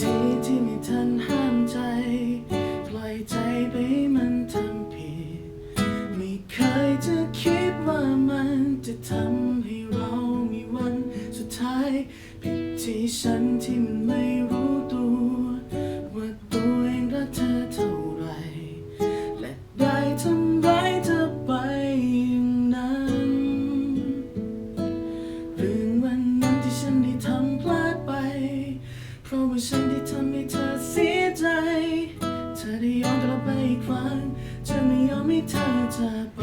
ทีที่ไม่ทันห้ามใจ ปล่อยใจไปมันทำผิด ไม่เคยจะคิดว่ามันจะทำให้เรามีวันสุดท้าย ผิดที่ฉันที่มันไม่รู้ตัว ว่าตัวเองรักเธอเท่าไร และได้ทำร้ายเธอไปอย่างนั้นเรื่องวันนั้นที่ฉันได้ทำพลาดไป เพราะว่าฉันำให้เธอเสียใจ เธอได้ย้อนกลับไปอีกครั้งจะไม่ยอมให้เธอจากไป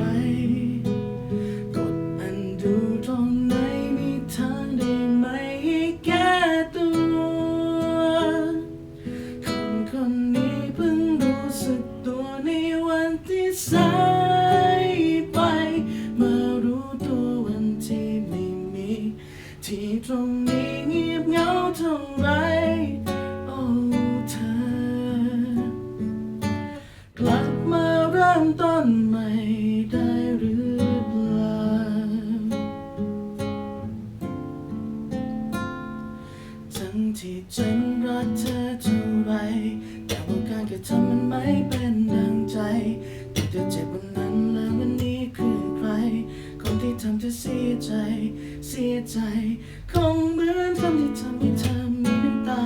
กดอันดูตรงไหนมีทางได้ไหมให้แก้ตัวคนคนนี้เพิ่งรู้สึกตัวในวันที่สายไปมื่อรู้ตัววันที่ไม่มี ที่ตรงนี้เงียบเหงาเท่าไร อเท่าไร แต่ว่าการกระทำมันไม่เป็นดังใจแต่เธอเจ็บวันนั้นและวันนี้คือใคร คนที่ทำเธอเสียใจ เสียใจ คงเหมือนคำที่ทำให้เธอมีน้ำตา